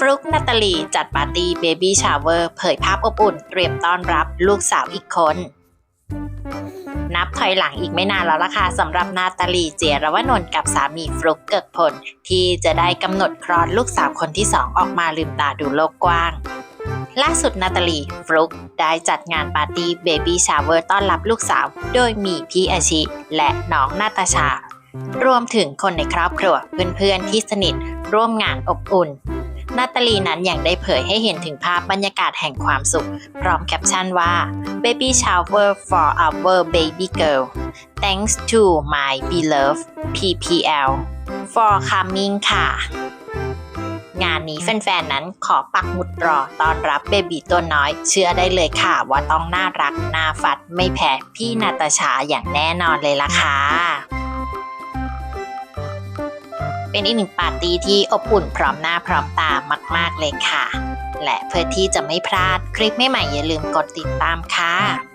ฟลุกนาตาลีจัดปาร์ตี้เบบี้ชาวเวอร์เผยภาพอบอุ่นเตรียมต้อนรับลูกสาวอีกคน นับถอยหลังอีกไม่นานแล้วล่ะค่ะสำหรับนาตาลีเจียรวนนท์กับสามีฟลุกเกิกพล ที่จะได้กำหนดคลอดลูกสาวคนที่สองออกมาลืมตาดูโลกกว้างล่าสุดนาตาลีฟลุกได้จัดงานปาร์ตี้เบบี้ชาวเวอร์ต้อนรับลูกสาว โดยมีพี่อาชิ และน้องนาตาชา รวมถึงคนในครอบครัวเพื่อนๆที่สนิทร่วมงานอบอุ่น นาตาลีนั้นยังได้เผยให้เห็นถึงภาพบรรยากาศแห่งความสุข พร้อมแคปชั่นว่า Baby shower for our baby girl thanks to my beloved PPL for coming ค่ะ งานนี้แฟนๆ นั้นขอปักหมุดรอต้อนรับเบบีตัวน้อย เชื่อได้เลยค่ะว่าต้องน่ารักน่าฟัดไม่แพ้พี่นาตาชาอย่างแน่นอนเลยล่ะค่ะ เป็นอีกหนึ่งปาร์ตี้ที่อบอุ่นพร้อมหน้าพร้อมตามาก ๆเลยค่ะ และเพื่อที่จะไม่พลาดคลิปใหม่ๆอย่าลืมกดติดตามค่ะ